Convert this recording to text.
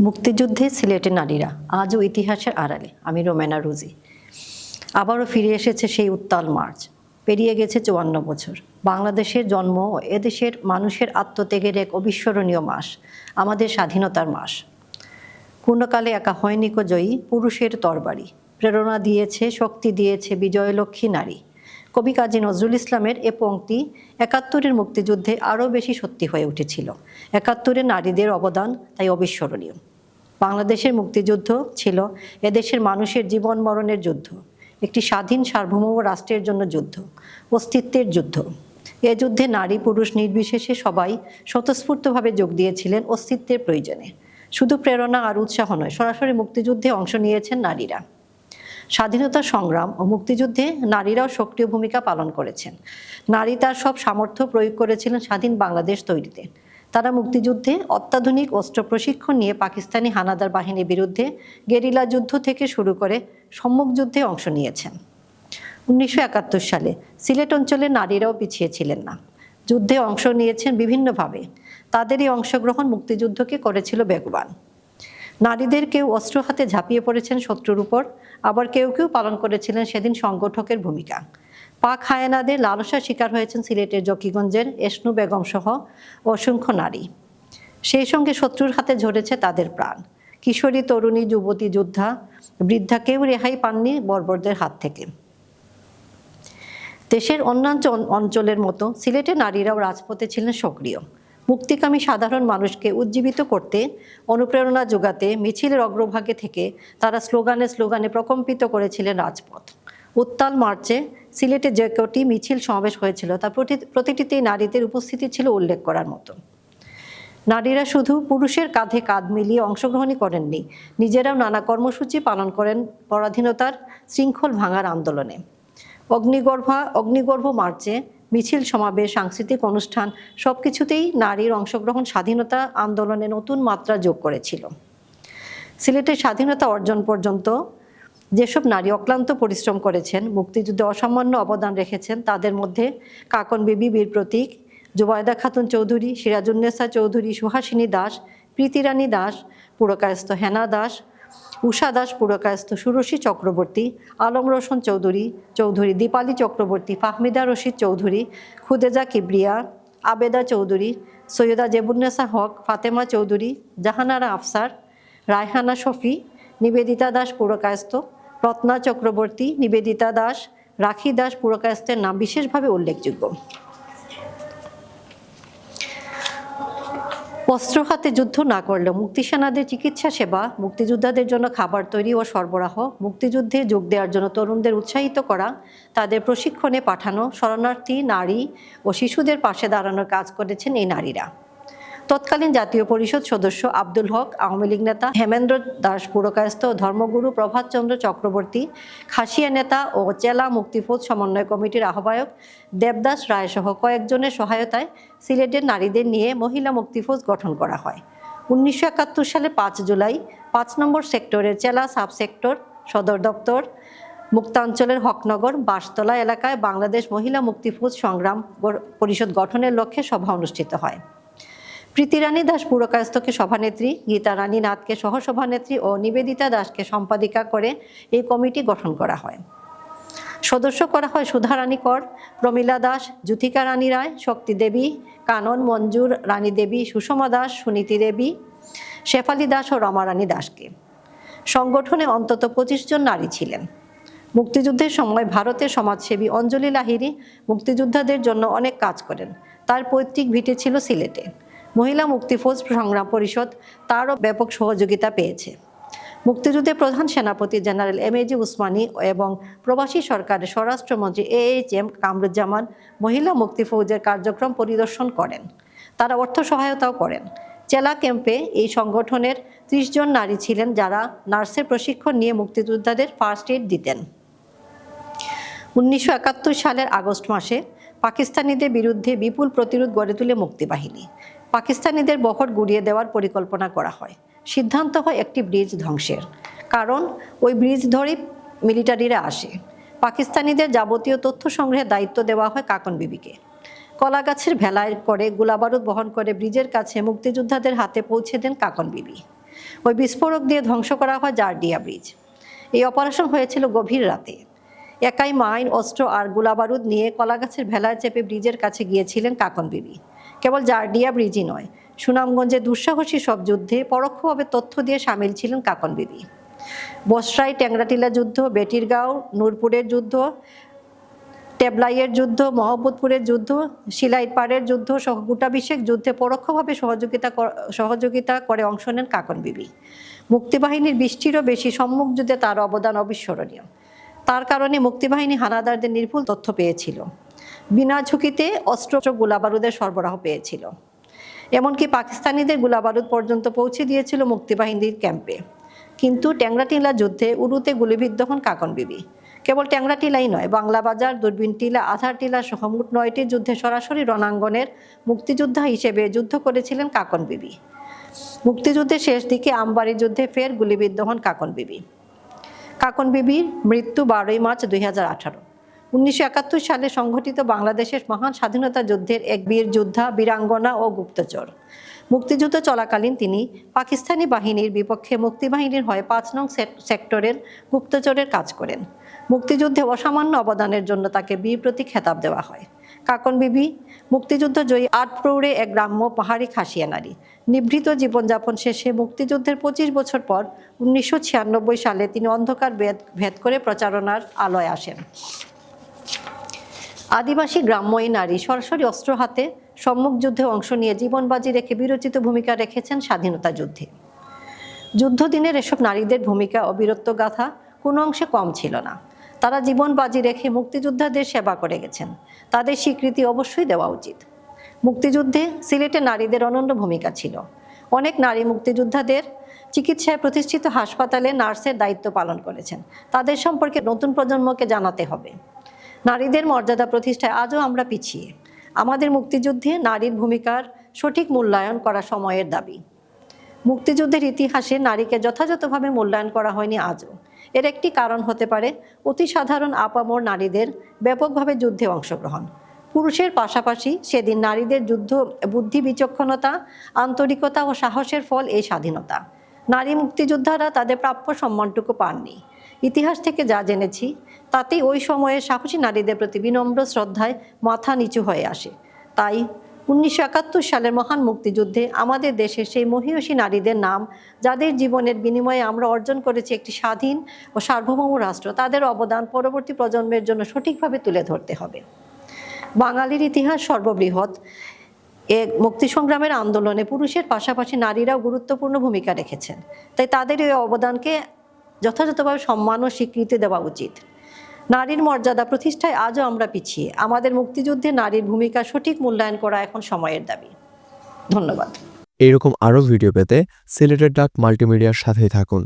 মুক্তিযুদ্ধে সিলেটের নারীরা, আজও ইতিহাসের আড়ালে আমি রোমেনা রুজি আবারও ফিরে এসেছে সেই উত্তাল মার্চ। পেরিয়ে গেছে চুয়ান্ন বছর। বাংলাদেশের জন্ম এদেশের মানুষের আত্মত্যাগের এক অবিস্মরণীয় মাস, আমাদের স্বাধীনতার মাস। পূর্ণকালে একা হয়নি কো জয়ী পুরুষের তরবারি। প্রেরণা দিয়েছে, শক্তি দিয়েছে বিজয়লক্ষ্মী নারী। কবি কাজী নজরুল ইসলামের এ পংক্তি একাত্তরের মুক্তিযুদ্ধে আরও বেশি সত্যি হয়ে উঠেছিল। একাত্তরের নারীদের অবদান তাই অবিস্মরণীয়। বাংলাদেশের মুক্তিযুদ্ধ ছিল এদেশের মানুষের জীবন মরণের যুদ্ধ, একটি স্বাধীন সার্বভৌম রাষ্ট্রের জন্য যুদ্ধ, অস্তিত্বের যুদ্ধ। এ যুদ্ধে নারী পুরুষ নির্বিশেষে সবাই স্বতঃস্ফূর্তভাবে যোগ দিয়েছিলেন অস্তিত্বের প্রয়োজনে। শুধু প্রেরণা আর উৎসাহ নয়, সরাসরি মুক্তিযুদ্ধে অংশ নিয়েছেন নারীরা। স্বাধীনতা সংগ্রাম ও মুক্তিযুদ্ধে নারীরাও সক্রিয় ভূমিকা পালন করেছেন। নারী তার সব সামর্থ্য প্রয়োগ করেছিলেন স্বাধীন বাংলাদেশ তৈরিতে। তারা মুক্তিযুদ্ধে অত্যাধুনিক অস্ত্র প্রশিক্ষণ নিয়ে পাকিস্তানি হানাদার বাহিনীর বিরুদ্ধে গেরিলা যুদ্ধ থেকে শুরু করে সম্মুখ যুদ্ধে অংশ নিয়েছেন। উনিশশো একাত্তর সালে সিলেট অঞ্চলে নারীরাও পিছিয়ে ছিলেন না। যুদ্ধে অংশ নিয়েছেন বিভিন্নভাবে। তাদের এই অংশগ্রহণ মুক্তিযুদ্ধকে করেছিল বেগবান। নারীদের কেউ অস্ত্র হাতে ঝাঁপিয়ে পড়েছেন শত্রুর উপর, আবার কেউ কেউ পালন করেছিলেন সেদিন সংগঠকের ভূমিকা। পাক হায়নাদের লালসার শিকার হয়েছেন সিলেটের জকিগঞ্জের এসনু বেগম সহ অসংখ্য নারী। সেই সঙ্গে শত্রুর হাতে ঝরেছে তাদের প্রাণ। কিশোরী, তরুণী, যুবতী, যোদ্ধা, বৃদ্ধা কেউ রেহাই পাননি বর্বরদের হাত থেকে। দেশের অন্যান্য অঞ্চলের মতো সিলেটে নারীরাও রাজপথে ছিলেন সক্রিয়। মুক্তিকামী সাধারণ মানুষকে উজ্জীবিত করতে, অনুপ্রেরণা যোগাতে, মিছিলের অগ্রভাগে থেকে তারা স্লোগানে স্লোগানে প্রকম্পিত করেছিলেন রাজপথ। উত্তাল মার্চে সিলেটে যে কটি মিছিল সমাবেশ হয়েছিল তার প্রতি- প্রতিটিতেই নারীদের উপস্থিতি ছিল উল্লেখ করার মতো। নারীরা শুধু পুরুষের কাঁধে কাঁধ মিলিয়ে অংশগ্রহণই করেননি, নিজেরাও নানা কর্মসূচি পালন করেন পরাধীনতার শৃঙ্খল ভাঙার আন্দোলনে। অগ্নিগর্ভা, অগ্নিগর্ভ মার্চে মিছিল, সমাবেশ, সাংস্কৃতিক অনুষ্ঠান সব কিছুতেই নারীর অংশগ্রহণ, স্বাধীনতা আন্দোলনে নতুন মাত্রা যোগ করেছিল। সিলেটের স্বাধীনতা অর্জন পর্যন্ত যেসব নারী অক্লান্ত পরিশ্রম করেছেন, মুক্তিযুদ্ধে অসামান্য অবদান রেখেছেন, তাদের মধ্যে কাকন বিবি বীর প্রতীক, জুবায়দা খাতুন চৌধুরী সিরাজুন্নেসা চৌধুরী, সুহাসিনী দাস, প্রীতিরানী দাস, পুরকায়স্থ হেনা দাস উষা দাস পুরকায়স্থ সুরসী চক্রবর্তী, আলম রোশন চৌধুরী চৌধুরী, দীপালি চক্রবর্তী, ফাহমিদা রশিদ চৌধুরী, খুদেজা কিবরিয়া, আবেদা চৌধুরী, সৈয়দা জেবুন্নেসা হক, ফাতেমা চৌধুরী, জাহানারা আফসার, রায়হানা শফি, নিবেদিতা দাস পুরকায়স্থ, রত্না চক্রবর্তী, নিবেদিতা দাস, রাখি দাস পুরকায়স্থের নাম বিশেষভাবে উল্লেখযোগ্য। অস্ত্র হাতে যুদ্ধ না করলেও মুক্তিসেনাদের চিকিৎসা সেবা, মুক্তিযোদ্ধাদের জন্য খাবার তৈরি ও সরবরাহ, মুক্তিযুদ্ধে যোগ দেওয়ার জন্য তরুণদের উৎসাহিত করা, তাদের প্রশিক্ষণে পাঠানো, শরণার্থী, নারী ও শিশুদের পাশে দাঁড়ানোর কাজ করেছেন এই নারীরা। তৎকালীন জাতীয় পরিষদ সদস্য আব্দুল হক, আওয়ামী লীগ নেতা হেমেন্দ্র দাস পুরকায়স্থ ধর্মগুরু প্রভাতচন্দ্র চক্রবর্তী, খাসিয়া নেতা ও চেলা মুক্তিফৌজ সমন্বয় কমিটির আহ্বায়ক দেবদাস রায় সহ কয়েকজনের সহায়তায় সিলেটের নারীদের নিয়ে মহিলা মুক্তিফৌজ গঠন করা হয়। উনিশশো একাত্তর সালে পাঁচ জুলাই পাঁচ নম্বর সেক্টরের চেলা সাব সেক্টর সদর দপ্তর মুক্তাঞ্চলের হকনগর বাসতলা এলাকায় বাংলাদেশ মহিলা মুক্তিফৌজ সংগ্রাম পরিষদ গঠনের লক্ষ্যে সভা অনুষ্ঠিত হয়। প্রীতিরানী দাস পুরকায়স্থকে সভানেত্রী, গীতা রানী নাথকে সহসভানেত্রী ও নিবেদিতা দাসকে সম্পাদিকা করে এই কমিটি গঠন করা হয়। সদস্য করা হয় সুধারানী কর, প্রমীলা দাস, জ্যোতিকা রানী রায়, শক্তি দেবী, কানন মঞ্জুর রানী দেবী, সুষমা দাস, সুনীতি দেবী, শেফালি দাস ও রমারানী দাসকে। সংগঠনে অন্তত পঁচিশ জন নারী ছিলেন। মুক্তিযুদ্ধের সময় ভারতের সমাজসেবী অঞ্জলি লাহিড়ী মুক্তিযোদ্ধাদের জন্য অনেক কাজ করেন। তার পৈতৃক ভিটে ছিল সিলেটে। মহিলা মুক্তিফৌজ সংগ্রাম পরিষদ তারও ব্যাপক সহযোগিতা পেয়েছে। মুক্তিযুদ্ধে প্রধান সেনাপতি general M A G Osmani এবং প্রবাসী সরকারের স্বরাষ্ট্রমন্ত্রী এ এইচ এম কামরুজ্জামান মহিলা মুক্তিফৌজের কার্যক্রম পরিদর্শন করেন। তারা অর্থ সহায়তাও করেন। চেলা ক্যাম্পে এই সংগঠনের ত্রিশ জন নারী ছিলেন যারা নার্সের প্রশিক্ষণ নিয়ে মুক্তিযোদ্ধাদের ফার্স্ট এড দিতেন। উনিশশো একাত্তর সালের আগস্ট মাসে পাকিস্তানিদের বিরুদ্ধে বিপুল প্রতিরোধ গড়ে তুলে মুক্তিবাহিনী। পাকিস্তানিদের বহর গুড়িয়ে দেওয়ার পরিকল্পনা করা হয়। সিদ্ধান্ত হয় একটি ব্রিজ ধ্বংসের। কারণ, ওই ব্রিজ ধরেই মিলিটারিরা আসে। পাকিস্তানিদের যাবতীয় তথ্য সংগ্রহের দায়িত্ব দেওয়া হয় কাকন বিবিকে। কলাগাছের ভেলায় করে গোলাবারুদ বহন করে ব্রিজের কাছে মুক্তিযোদ্ধাদের হাতে পৌঁছে দেন কাকন বিবি। ওই বিস্ফোরক দিয়ে ধ্বংস করা হয় জারডিয়া ব্রিজ। এই অপারেশন হয়েছিল গভীর রাতে। একাই মাইন, অস্ত্র আর গোলাবারুদ নিয়ে কলাগাছের ভেলায় চেপে ব্রিজের কাছে গিয়েছিলেন কাকন বিবি। কেবল জারডিয়া ব্রিজই নয়। সুনামগঞ্জে দুঃসাহসী সব যুদ্ধে পরোক্ষভাবে তথ্য দিয়ে সামিল ছিলেন কাকন বিবি। বসরাই ট্যাংরাটিলা যুদ্ধ, বেটিরগাঁও নূরপুরের যুদ্ধ, টেবলাইয়ের যুদ্ধ মহব্বতপুরের যুদ্ধ সিলাইপাড়ের যুদ্ধ সহ গোটাভিষেক যুদ্ধে পরোক্ষভাবে সহযোগিতা সহযোগিতা করে অংশ নেন কাকন বিবি। মুক্তিবাহিনীর বৃষ্টিরও বেশি সম্মুখ যুদ্ধে তার অবদান অবিস্মরণীয়। তার কারণে মুক্তিবাহিনী হানাদারদের নির্ভুল তথ্য পেয়েছিল। বিনা ঝুঁকিতে অস্ত্র গোলাবারুদের সরবরাহ পেয়েছিল। এমনকি পাকিস্তানিদের গোলাবারুদ পর্যন্ত পৌঁছে দিয়েছিল মুক্তিবাহিনীর ক্যাম্পে। কিন্তু ট্যাংরাটিলা যুদ্ধে উরুতে গুলিবিদ্ধ হন কাকন বিবি। কেবল ট্যাংরাটিলাই নয়, বাংলা বাজার, দূরবীন টিলা, আধার টিলা সহ মোট নয়টি যুদ্ধে সরাসরি রণাঙ্গনের মুক্তিযোদ্ধা হিসেবে যুদ্ধ করেছিলেন কাকন বিবি। মুক্তিযুদ্ধের শেষ দিকে আমবাড়ি যুদ্ধে ফের গুলিবিদ্ধ হন কাকন বিবি। কাকন বিবির মৃত্যু বারোই মার্চ দুই হাজার আঠারো। উনিশশো একাত্তর সালে সংঘটিত বাংলাদেশের মহান স্বাধীনতা যুদ্ধের এক বীর যোদ্ধা বীরাঙ্গনা ও গুপ্তচর। মুক্তিযুদ্ধ চলাকালীন তিনি পাকিস্তানি বাহিনীর বিপক্ষে মুক্তিবাহিনীর হয়ে পাঁচ নং সেক- সেক্টরের গুপ্তচরের কাজ করেন। মুক্তিযুদ্ধে অসামান্য অবদানের জন্য তাকে বীর প্রতীক খেতাব দেওয়া হয়। কাকন বিবি, মুক্তিযুদ্ধ জয়ী আট প্রৌঢ়ে এক গ্রাম্য পাহাড়ি খাসিয়া নারী। নিভৃত জীবনযাপন শেষে মুক্তিযুদ্ধের পঁচিশ বছর পর উনিশশো ছিয়ানব্বই সালে তিনি অন্ধকার ভেদ ভেদ করে প্রচারণার আলোয় আসেন। আদিবাসী গ্রাম্য এই নারী। সরাসরি অস্ত্র হাতে সম্মুখ যুদ্ধে অংশ নিয়ে জীবন বাজি রেখে বিরচিত ভূমিকা রেখেছেন স্বাধীনতা যুদ্ধে। যুদ্ধদিনের এসব নারীদের ভূমিকা অবিরত্ব গাথা কোনো অংশে কম ছিল না। তারা জীবন বাজি রেখে মুক্তিযোদ্ধাদের সেবা করে গেছেন। তাদের স্বীকৃতি অবশ্যই দেওয়া উচিত। মুক্তিযুদ্ধে সিলেটে নারীদের অনন্য ভূমিকা ছিল। অনেক নারী মুক্তিযোদ্ধাদের চিকিৎসায় প্রতিষ্ঠিত হাসপাতালে নার্সের দায়িত্ব পালন করেছেন। তাদের সম্পর্কে নতুন প্রজন্মকে জানাতে হবে। নারীদের মর্যাদা প্রতিষ্ঠায় আজও আমরা পিছিয়ে। আমাদের মুক্তিযুদ্ধে নারীর ভূমিকার সঠিক মূল্যায়ন করা সময়ের দাবি। মুক্তিযুদ্ধের ইতিহাসে নারীকে যথাযথভাবে মূল্যায়ন করা হয়নি আজও। এর একটি কারণ হতে পারে অতি সাধারণ আপামর নারীদের ব্যাপকভাবে যুদ্ধে অংশগ্রহণ। পুরুষের পাশাপাশি সেদিন নারীদের যুদ্ধ, বুদ্ধি বিচক্ষণতা, আন্তরিকতা ও সাহসের ফল এই স্বাধীনতা। নারী মুক্তিযোদ্ধারা তাদের প্রাপ্য সম্মানটুকু পাননি। ইতিহাস থেকে যা জেনেছি, তাতেই ওই সময়ে সাহসী নারীদের প্রতি বিনম্র শ্রদ্ধায় মাথা নিচু হয়ে আসে। তাই উনিশশো একাত্তর সালের মহান মুক্তিযুদ্ধে আমাদের দেশের সেই মহিয়সী নারীদের নাম, যাদের জীবনের বিনিময়ে আমরা অর্জন করেছি একটি স্বাধীন ও সার্বভৌম রাষ্ট্র, তাদের অবদান পরবর্তী প্রজন্মের জন্য সঠিকভাবে তুলে ধরতে হবে। বাঙালির ইতিহাস সর্ববৃহৎ। এ মুক্তি সংগ্রামের আন্দোলনে পুরুষের পাশাপাশি নারীরাও গুরুত্বপূর্ণ ভূমিকা রেখেছেন। তাই তাদের এই অবদানকে যথাযথভাবে সম্মান ও স্বীকৃতি দেওয়া উচিত। নারীর মর্যাদা প্রতিষ্ঠায় আজও আমরা পিছিয়ে। আমাদের মুক্তিযুদ্ধে নারীর ভূমিকা সঠিক মূল্যায়ন করা এখন সময়ের দাবি। ধন্যবাদ। এরকম আরও ভিডিও পেতে সিলেটেড ডাক মাল্টিমিডিয়ার সাথেই থাকুন।